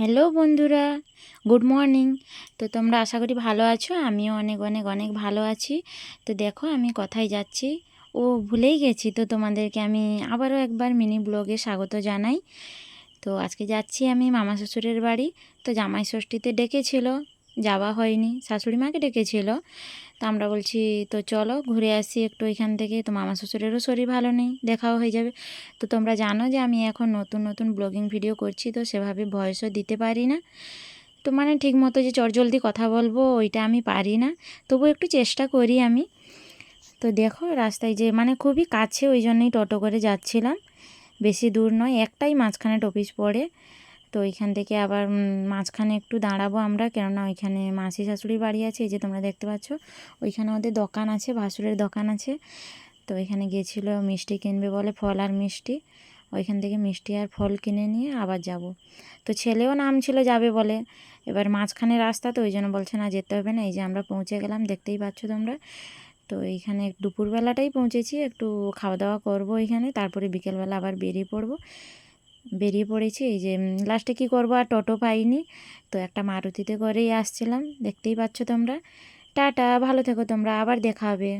Hello বন্ধুরা, good morning. তো তোমরা আশা করি ভালো আছো, আমিও অনেক অনেক অনেক ভালো আছি। তো দেখো আমি কথায় যাচ্ছি। ও ভুলেই গেছি, তো তোমাদেরকে আমি আবারও একবার মিনি ব্লগে স্বাগত জানাই। তো আজকে যাচ্ছি আমি মামা শ্বশুরের বাড়ি, তো জামাই ষষ্ঠীতে ডেকেছিল। যাওয়া হয়নি। শাশুড়ি মাকে ডেকেছিল। তো আমরা বলছি, তো চলো ঘুরে আসি একটু এখান থেকে। তো মামা শ্বশুরেরও শরীর ভালো নেই, দেখাও হয়ে যাবে। তো তোমরা জানো যে আমি এখন নতুন নতুন ব্লগিং ভিডিও করছি, তো সেভাবে ভয়েসও দিতে পারি না। তো মানে ঠিক মতো যে চটজলদি কথা বলব, ওইটা আমি পারি না। তবু একটু চেষ্টা করি আমি। তো দেখো রাস্তায় যে মানে খুবই কাছে ওই জন্যই টোটো করে যাচ্ছিলাম। বেশি দূর নয়, একটাই মাঝখানে টপিস পড়ে। তো ওইখান থেকে আবার মাঝখানে একটু দাঁড়াবো আমরা। কেননা ওইখানে মাসি শাশুড়ির বাড়ি আছে, এই যে তোমরা দেখতে পাচ্ছ। ওইখানে ওদের দোকান আছে, ভাসুরের দোকান আছে। তো এখানে গিয়েছিল মিষ্টি কিনবে বলে, ফল আর মিষ্টি। ওইখান থেকে মিষ্টি আর ফল কিনে নিয়ে আবার যাব। তো ছেলেও নাম ছিল যাবে বলে। এবার মাঝখানে রাস্তা, তো ওই জন্য বলছে না যেতে হবে না। এই যে আমরা পৌঁছে গেলাম, দেখতেই পাচ্ছ তোমরা। তো এইখানে দুপুরবেলাটাই পৌঁছেছি, একটু খাওয়া দাওয়া করব এখানে তারপরে বিকেলবেলা আবার বেরিয়ে পড়ব। বেরিয়ে পড়েছি। এই যে লাস্টে কি করব? আর টোটো পাইনি। তো একটা মারুতিতে করেই আসছিলাম। দেখতেই পাচ্ছ তোমরা। টাটা, ভালো থেকো তোমরা। আবার দেখা হবে।